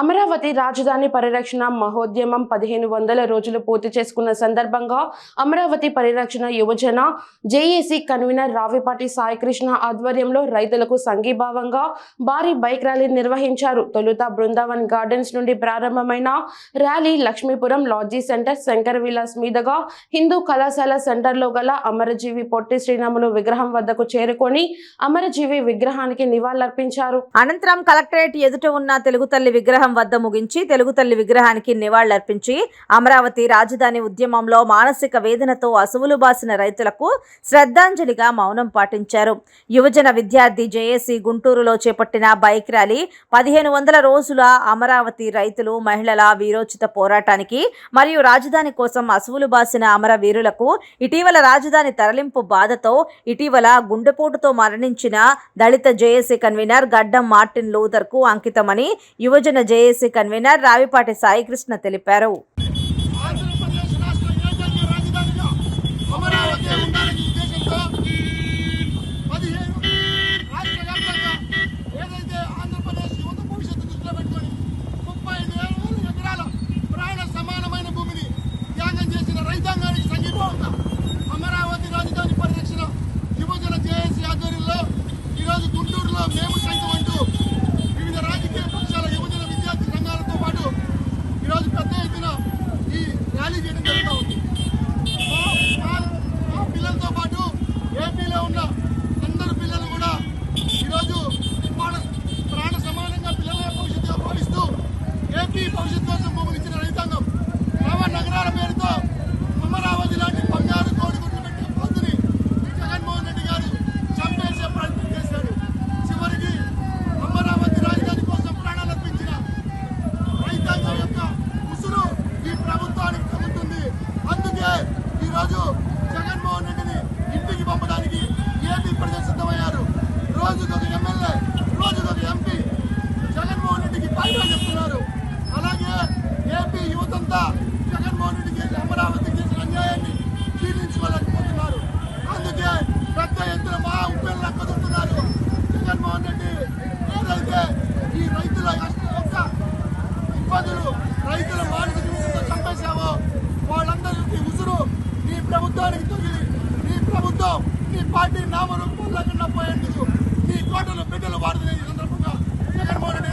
అమరావతి రాజధాని పరిరక్షణ మహోద్యమం పదిహేను వందల రోజులు పూర్తి చేసుకున్న సందర్భంగా అమరావతి పరిరక్షణ యువజన జేఏసీ కన్వీనర్ రావిపాటి సాయికృష్ణ ఆధ్వర్యంలో రైతులకు సంఘీభావంగా భారీ బైక్ ర్యాలీ నిర్వహించారు. తొలుత బృందావన్ గార్డెన్స్ నుండి ప్రారంభమైన rally Lakshmipuram lodge centre Shankar Vilas మీదుగా హిందూ కళాశాల సెంటర్లో గల అమరజీవి పొట్టి శ్రీరాములు విగ్రహం వద్దకు చేరుకొని అమరజీవి విగ్రహానికి నివాళులర్పించారు. అనంతరం కలెక్టరేట్ ఎదుట ఉన్న తెలుగు తల్లి విగ్రహం వద్ద ముగించి తెలుగు తల్లి విగ్రహానికి నివాళులర్పించి అమరావతి రాజధాని ఉద్యమంలో మానసిక వేదనతో అసువులు బాసిన రైతులకు శ్రద్ధాంజలిగా మౌనం పాటించారు. యువజన విద్యార్థి జేఏసీ గుంటూరులో చేపట్టిన బైక్ ర్యాలీ పదిహేను వందల రోజుల అమరావతి రైతులు మహిళల వీరోచిత పోరాటానికి మరియు రాజధాని కోసం అసువులు బాసిన అమరవీరులకు ఇటీవల రాజధాని తరలింపు బాధతో ఇటీవల గుండెపోటుతో మరణించిన దళిత జేఏసీ కన్వీనర్ గడ్డం మార్టిన్ లూథర్కు అంకితమని యువజన జేఏసీ కన్వీనర్ రావిపాటి సాయికృష్ణ తెలిపారు. ఆంధ్రప్రదేశ్ రాష్ట్ర ఏకైక రాజధానిగా అమరావతి ఉండాలనే 对方是 ఏపీ జగన్మోహన్ రెడ్డి చేసిన అమరావతి చేసిన అన్యాయాన్ని జీర్ణించుకోలేకపోతున్నారు అందుకే పెద్ద ఎత్తున మా ఉప్పెళ్ళు లెక్కదుతున్నారు జగన్మోహన్ రెడ్డి ఏదైతే ఈ రైతుల యొక్క ఇబ్బందులు రైతుల మానసిక చంపేశావో వాళ్ళందరికీ ఉసురు. నీ ప్రభుత్వానికి తగిలి నీ ప్రభుత్వం నీ పార్టీ నామరూపం లేకుండా పోయేందుకు నీ కోటలు బిడ్డలు వాడుతున్న ఈ సందర్భంగా జగన్మోహన్ రెడ్డి